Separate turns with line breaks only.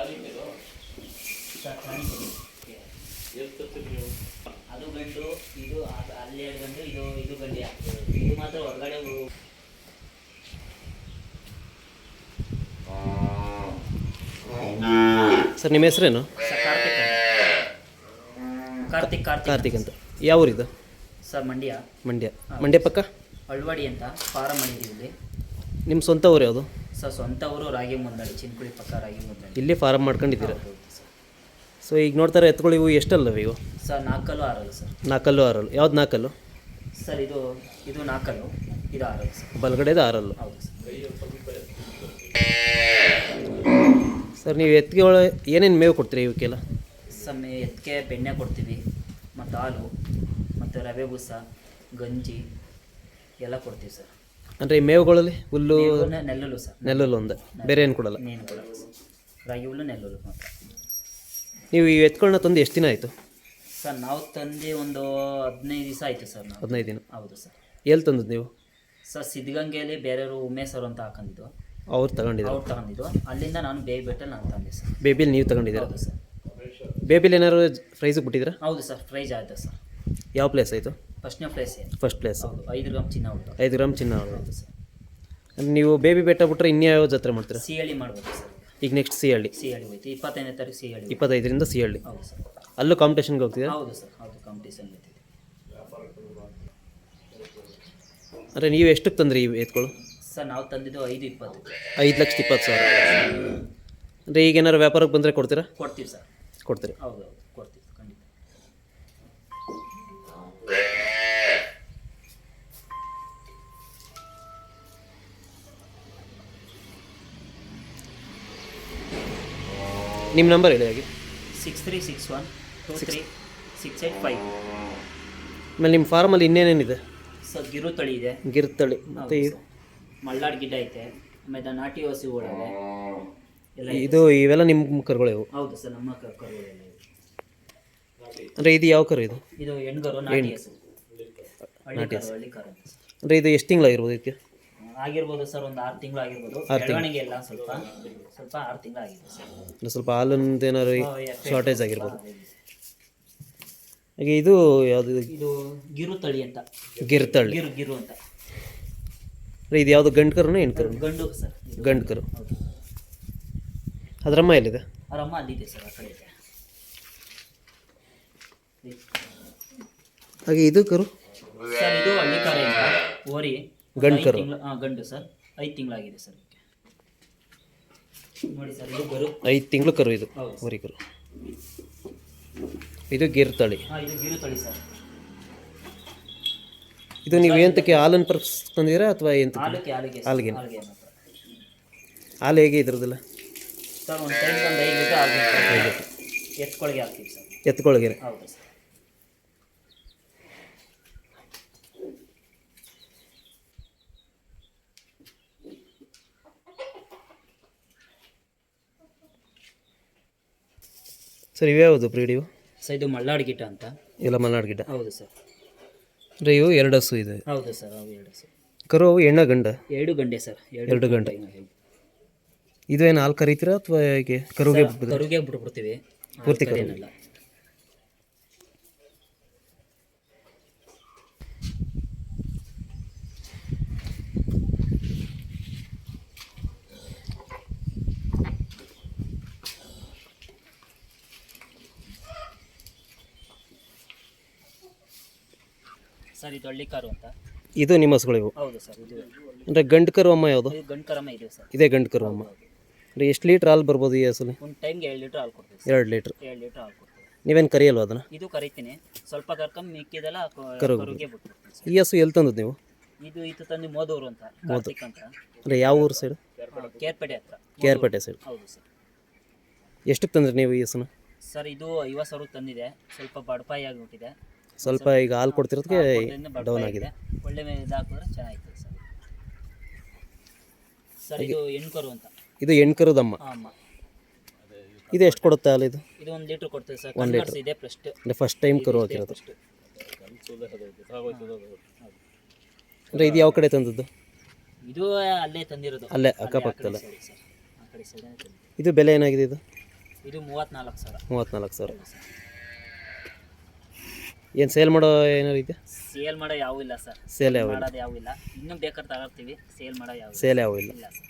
ಅದು ಇದು ಇದು ಇದು ಇದು ಮಾತ್ರ
ಸರ್ ನಿಮ್ಮ ಹೆಸರೇನು?
ಕಾರ್ತಿಕ್ ಕಾರ್ತಿಕ್ ಕಾರ್ತಿಕ್.
ಅಂತ. ಯಾವ ಊರಿದು?
ಸರ್ ಮಂಡ್ಯ.
ಮಂಡ್ಯ. ಮಂಡ್ಯ ಪಕ್ಕ?
ಅಳ್ವಾಡಿ ಅಂತ ಫಾರಂ ಮಾಡಿದ್ದೀವಿ
ನಿಮ್ಮ ಸ್ವಂತ ಊರು ಯಾವುದು?
ಸರ್ ಸ್ವಂತ ಊರು ರಾಗಿ ಮುಂದಾಳಿ ಚಿನ್ಕುಳಿ ಪಕ್ಕ ರಾಗಿ ಮುಂದಾಳಿ
ಇಲ್ಲಿ ಫಾರಮ್ ಮಾಡ್ಕೊಂಡಿದ್ದೀರಾ? ಸೊ ಈಗ ನೋಡ್ತಾರೆ ಎತ್ಕೊಳ್ಳಿ ಇವು ಎಷ್ಟಲ್ಲವ ಇವು?
ಸರ್ ನಾಲ್ಕಲ್ಲು ಆರಲ್ಲ ಸರ್.
ನಾಲ್ಕಲ್ಲು ಆರಲ್ಲು. ಯಾವ್ದು ನಾಲ್ಕಲ್ಲು?
ಸರ್ ಇದು ಇದು ನಾಲ್ಕಲ್ಲು ಇದು ಆರಲ್ಲ ಸರ್.
ಬಲಗಡೆದು ಆರಲ್ಲು.
ಹೌದು ಸರ್.
ನೀವು ಎತ್ತಿಗೆ ಒಳ ಏನೇನು ಮೇವು ಕೊಡ್ತೀರಿ ಇವಕ್ಕೆಲ್ಲ?
ಸರ್ ಎತ್ತಿಗೆ ಬೆಣ್ಣೆ ಕೊಡ್ತೀವಿ ಮತ್ತು ಹಾಲು ಮತ್ತು ರವೆ ಬೂಸ ಗಂಜಿ ಎಲ್ಲ ಕೊಡ್ತೀವಿ ಸರ್.
ಅಂದರೆ ಈ ಮೇವುಗಳಲ್ಲಿ ಹುಲ್ಲು
ನೆಲ್ಲಲು ಸರ್
ನೆಲ್ಲುಲ್ಲು ಒಂದು. ಬೇರೆ ಏನು ಕೊಡಲ್ಲ?
ಕೊಡಲ್ಲ ಸರ್. ರಾಗಿ ಹುಲ್ಲು ನೆಲ್ಲಲು ಮಾತ್ರ.
ನೀವು ಈ ಎತ್ಗಳನ್ನ ತಂದು ಎಷ್ಟು ದಿನ ಆಯಿತು?
ಸರ್ ನಾವು ತಂದು ಒಂದು ಹದಿನೈದು ದಿವಸ ಆಯಿತು ಸರ್ ನಾವು.
ಹದಿನೈದು ದಿನ.
ಹೌದು ಸರ್.
ಎಲ್ಲಿ ತಂದದ್ದು ನೀವು?
ಸರ್ ಸಿದ್ಧಗಂಗೆಯಲ್ಲಿ ಬೇರೆಯವರು ಉಮೇಶರು ಅಂತ ಹಾಕೊಂಡಿದ್ದು.
ಅವ್ರು ತಗೊಂಡಿದ್ರು
ಅವ್ರು ತಗೊಂಡಿದ್ದು. ಅಲ್ಲಿಂದ ನಾನು ಬೇಬಿ ಬೆಟ್ಟಲ್ಲಿ ನಾನು ತಂದೆ ಸರ್.
ಬೇಬಿಲಿ ನೀವು ತಗೊಂಡಿದ್ದೀರ?
ಹೌದು ಸರ್.
ಬೇಬಿಲಿ ಏನಾದ್ರು ಪ್ರೈಸಿಗೆ ಬಿಟ್ಟಿದ್ದೀರಾ?
ಹೌದು ಸರ್ ಪ್ರೈಸ್ ಆಯಿತು ಸರ್.
ಯಾವ ಪ್ಲೇಸ್ ಆಯಿತು?
ಫಸ್ಟ್ನೇ ಪ್ಲೇಸ್
ಫಸ್ಟ್ ಪ್ಲೇಸ್
ಹೌದು ಐದು ಗ್ರಾಮ್ ಚಿನ್ನ ಉಂಟು.
ಐದು ಗ್ರಾಮ್ ಚಿನ್ನ.
ಹೌದು ಸರ್.
ನೀವು ಬೇಬಿ ಬೆಟ್ಟ ಬಿಟ್ಟರೆ ಇನ್ಯಾವ ಜಾತ್ರೆ ಮಾಡ್ತೀರಾ?
ಸಿಹಳ್ಳಿ ಮಾಡ್ಬೋದು ಸರ್.
ಈಗ ನೆಕ್ಸ್ಟ್ ಸಿಹಳ್ಳಿ.
ಸಿಹಳ್ಳಿ ಹೋಯ್ತು. ಇಪ್ಪತ್ತೈದನೇ ತಾರೀಕು ಸಿಹಳ್ಳಿ
ಇಪ್ಪತ್ತೈದರಿಂದ ಸಿಹಳ್ಳಿ.
ಹೌದು ಸರ್.
ಅಲ್ಲೂ ಕಾಂಪಿಟೇಷನ್ಗೆ ಹೋಗ್ತೀರಾ?
ಹೌದು ಸರ್ ಹೌದು ಕಾಂಪಿಟೇಷನ್
ಅಂದರೆ ನೀವು ಎಷ್ಟಕ್ಕೆ ತಂದ್ರಿ ಈ ಎತ್ಕೊಳ್ಳು
ಸರ್ ನಾವು ತಂದಿದ್ದು ಐದು ಇಪ್ಪತ್ತು.
ಐದು ಲಕ್ಷದ ಇಪ್ಪತ್ತು ಸಾವಿರ. ಅಂದರೆ ಈಗ ಏನಾದ್ರು ವ್ಯಾಪಾರಕ್ಕೆ ಬಂದರೆ ಕೊಡ್ತೀರಾ?
ಕೊಡ್ತೀವಿ ಸರ್.
ಕೊಡ್ತೀರಿ.
ಹೌದು ಹೌದು.
ನಿಮ್ಮ ನಂಬರ್ ಹೇಳಿ ಹಾಗೆ.
Six three six one two three six eight five
ಆಮೇಲೆ ನಿಮ್ಮ ಫಾರ್ಮಲ್ಲಿ ಇನ್ನೇನೇನಿದೆ?
ಸರ್ ಗಿರು ತಳಿ ಇದೆ.
ಗಿರ್ತಳಿ. ಮತ್ತೆ
ಮಲ್ಲಾಡ್ ಗಿಡ ಮಲ್ನಾಡ್ ಗಿಡ್ಡ ಐತೆ. ಆಮೇಲೆ ನಾಟಿ ಹಸುಗಳಿವೆ ಎಲ್ಲ ಇದೆ.
ಇದು ಇವೆಲ್ಲ ನಿಮ್ಮ ಕರುಗಳು ಇವು?
ಹೌದು ಸರ್ ನಮ್ಮ ಕ- ಕರುಗಳೆಲ್ಲ
ಅಂದರೆ ಇದು ಯಾವ ಕರು ಇದು?
ಇದು ಹೆಣ್ಗರು ನಾಟಿ ಹಸು. ಹಳ್ಳಿ ಕರು ಹಳ್ಳಿ ಕರು. ಅಂತ
ಅಂದರೆ ಇದು ಎಷ್ಟು ತಿಂಗಳಾಗಿರ್ಬೋದು ಇದಕ್ಕೆ?
ಆಗಿರ್ಬೋದು ಸರ್ ಒಂದು ಆರು ತಿಂಗಳು ಆಗಿರ್ಬೋದು. ಬೆಳವಣಿಗೆ ಎಲ್ಲ ಸ್ವಲ್ಪ. ಸ್ವಲ್ಪ ಆರು ತಿಂಗಳು ಆಗಿದೆ ಸರ್.
ಸ್ವಲ್ಪ ಹಾಲಿಂದ ಏನಾದ್ರು ಶಾರ್ಟೇಜ್ ಆಗಿರ್ಬೋದು. ಹಾಗೆ ಇದು ಯಾವುದು
ಇದು? ಗಿರು ತಳಿ ಅಂತ.
ಗಿರ್ತಳ್ಳಿ
ಗಿರು ಗಿರು ಅಂತ.
ಇದು ಯಾವುದು ಗಂಡು ಕರುನ ಹೆಣ್ಣು ಕರು
ಗಂಡು ಸರ್. ಗಂಡ್ಕರು
ಗಂಡು ಕರು. ಅದರಮ್ಮ ಎಲ್ಲಿದೆ?
ಅವರಮ್ಮ ಅಲ್ಲಿದೆ ಸರ್ ಆ ಕಡೆ ಇದೆ
ಹಾಗೆ ಇದು ಕರು?
ಸರ್ ಇದು ಹಳ್ಳಿ ಕರು ಓರಿ
ಗಂಡು
ಐದು
ಕರು.
ತಿಂಗ್ಳು- ಗಂಡು ಸರ್. ಐದು ತಿಂಗಳಾಗಿದೆ ಸರ್ ನೋಡಿ ಸರ್ ಇದು ಗರು
ಐದು ತಿಂಗಳು ಕರು ಇದು
ಹೌದು.
ಕರು ಇದು
ಹಾಂ ಇದು ಗಿರು ತಳಿ ಸರ್.
ಇದು ನೀವು ಎಂತಕ್ಕೆ ಹಾಲನ್ನು ಪರ್ಸ್ ತಂದಿದ್ದೀರಾ ಅಥವಾ ಎಂತ
ಹಾಲಿಗೆ ಹಾಲಿಗೆ ಸರ್,
ಹಾಲಿಗೆ.
ಹಾಲಿಗೆ ಮಾತ್ರ.
ಹಾಲು ಹೇಗೆ ಇದ್ರದ್ದಲ್ಲ?
ಸರ್ ಒಂದು ಟೈಮ್ ಒಂದು ಐದು ಲೀಟರ್ ಹಾಲು ಎತ್ಕೊಳಗೆ ಹಾಕ್ತೀವಿ ಸರ್.
ಎತ್ಕೊಳಗೆ
ಹೌದು ಸರ್.
ಸರ್ ಇವ್ಯಾವುದು ಬ್ರೀಡ್ ಇವು?
ಸರ್ ಇದು ಮಲ್ನಾಡ್ ಗಿಡ್ಡ ಅಂತ.
ಇಲ್ಲ ಮಲ್ನಾಡ್ ಗಿಡ್ಡ?
ಹೌದು ಸರ್
ಅಂದರೆ ಇವು ಎರಡು ಹಸು ಇದೆ.
ಹೌದು ಸರ್ ಅವು ಎರಡು ಸರ್
ಕರು ಅವು ಹೆಣ್ಣ ಗಂಡ?
ಎರಡು ಗಂಡೆ ಸರ್
ಎರಡು ಗಂಟೆ. ಇದು ಏನು ಹಾಲು ಕರೀತೀರಾ ಅಥವಾ ಹೇಗೆ? ಕರುಗೆ ಬಿಟ್ಟು
ಕರುಗೆ ಬಿಟ್ಬಿಡ್ತೀವಿ.
ಪೂರ್ತಿ ಕರು.
ಸರ್ ಇದು ಹಳ್ಳಿ ಕಾರು ಅಂತ.
ಇದು ನಿಮ್ಮ ಹಸುಗಳು ಇವು
ಹೌದು ಸರ್ ಇದು.
ಅಂದರೆ ಗಂಡು ಕರು ಅಮ್ಮ ಯಾವುದು?
ಇದು ಗಂಡು ಕರಮ ಇದೆ ಸರ್?
ಇದೇ ಗಂಡು ಕರು ಅಮ್ಮ. ಅಂದರೆ ಎಷ್ಟು ಲೀಟ್ರ್ ಹಾಲು ಬರ್ಬೋದು ಈ ಹಸುಲಿ
ಒಂದು ಟೈಮ್ಗೆ ಎರಡು ಲೀಟ್ರ್ ಹಾಲು ಕೊಡ್ತೀವಿ ಸರ್.
ಎರಡು ಲೀಟ್ರ್.
ಎರಡು ಲೀಟ್ರ್ ಹಾಲು ಕೊಡ್ತೀವಿ.
ನೀವೇನು ಕರಿಯಲ್ವ ಅದನ್ನು?
ಇದು ಕರಿತೀನಿ. ಸ್ವಲ್ಪ ಕರ್ಕೊಂಡು ಮಿಕ್ಕಿದೆಲ್ಲ ಕ-
ಕರುಗೆ
ಕರುಗೆ ಬಿಟ್ಬಿಡ್ತೀನಿ ಸರ್.
ಈ ಹಸು ಎಲ್ಲಿ ತಂದದ್ದು ನೀವು?
ಇದು ಇದು ತಂದು ಮೋದೂರು ಅಂತ ಕಾರ್ತಿಕ್ ಅಂತ.
ಅಂದರೆ ಯಾವ ಊರು ಸೈಡ್
ಆ, ಕೇರ್ಪೇಟೆ ಹತ್ರ.
ಕೇರ್ಪೇಟೆ ಸೈಡ್
ಹೌದು ಸರ್.
ಎಷ್ಟಕ್ಕೆ ತಂದ್ರಿ ನೀವು ಈ ಹಸುನ?
ಸರ್ ಇದು ಐವತ್ತು ಸಾವಿರ ತಂದಿದೆ. ಸ್ವಲ್ಪ ಬಡಪಾಯಿ ಆಗಿಬಿಟ್ಟಿದೆ.
ಸ್ವಲ್ಪ ಈಗ ಹಾಲು ಕೊಡ್ತಿರೋದಕ್ಕೆ ಡೌನ್ ಆಗಿದೆ.
ಒಳ್ಳೆ ಸರ್. ಸರ್ ಇದು ಹೆಣ್ಕರು ಅಂತ.
ಇದು ಹೆಣ್ಕರುದಮ್ಮ ಇದು ಎಷ್ಟು ಕೊಡುತ್ತೆ ಹಾಲು ಇದು?
ಇದು ಒಂದು ಲೀಟ್ರ್ ಕೊಡ್ತೇವೆ ಸರ್. ಇದೆ ಫಸ್ಟ್
ಫಸ್ಟ್ ಟೈಮ್ ಕರು ಹಾಕಿರೋದು. ಅಂದರೆ ಇದು ಯಾವ ಕಡೆ ತಂದದ್ದು?
ಇದು ಅಲ್ಲೇ ತಂದಿರೋದು.
ಅಲ್ಲೇ ಅಕ್ಕಪಕ್ಕದಲ್ಲೇ. ಇದು ಬೆಲೆ ಏನಾಗಿದೆ ಇದು?
ಇದು ಮೂವತ್ತ್ನಾಲ್ಕು ಸಾವಿರ.
ಮೂವತ್ತ್ನಾಲ್ಕು ಸಾವಿರ. ಏನು ಸೇಲ್ ಮಾಡೋ ಏನಾರು ರೀತಿ?
ಸೇಲ್ ಮಾಡೋ ಯಾವೂ ಇಲ್ಲ ಸರ್
ಸೇಲ್ ಯಾವ
ಮಾಡೋದು ಯಾವೂ ಇಲ್ಲ. ಇನ್ನೂ ಬೇಕಾದ್ರೆ ತಗೊಳ್ತೀವಿ ಸೇಲ್ ಮಾಡೋ ಯಾವ
ಸೇಲ್ ಯಾವೂ ಇಲ್ಲ.
ಇಲ್ಲ ಸರ್